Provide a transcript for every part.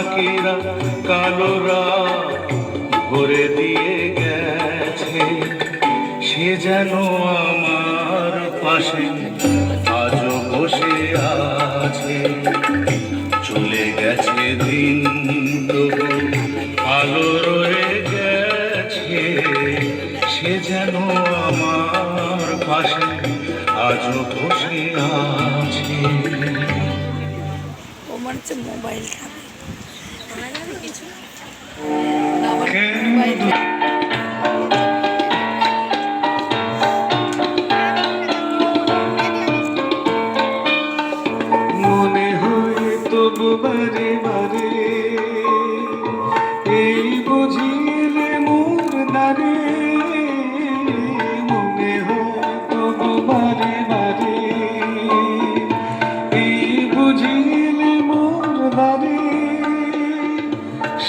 পাখিরা কালোরা ভরে দিয়ে গেছে। সে যেন আমার পাশে আজও বসে আছে। চলে গেছে দিন তবু আলো রয়ে গেছে। সে যেন আমার পাশে আজও বসে আছে। ও মনে হচ্ছে মোবাইল খাবে মনে হয় তবু বারে বারে এই বুঝিলে মোর দ্বারে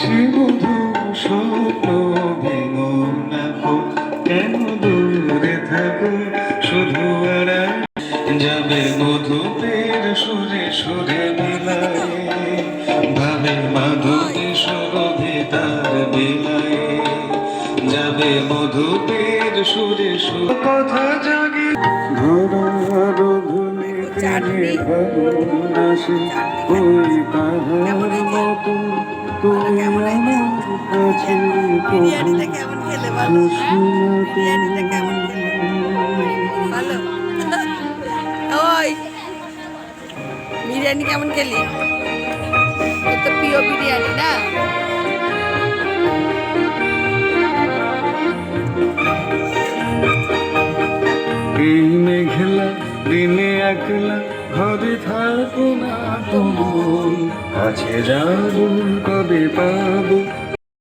সে মধু স্বপ্ন ভেঙো কেন দূরে থাকো? শুধু আড়া যাবে মধুপের সুরে সুরে মিলায় ভাবে মাধুরী সুরভি তার যাবে মধুপের সুরে সুর কথা জাগে। ধরো আরও ধুলি চাটনি। ভালোবাসি ওই পাহাড় মতো বিরিয়ানি কেমন খেলি? তো প্রিয় বিরিয়ানি না? এই দিনে একলা ঘরে থাকো না তুমি। কাছে যাব কবে পাবো?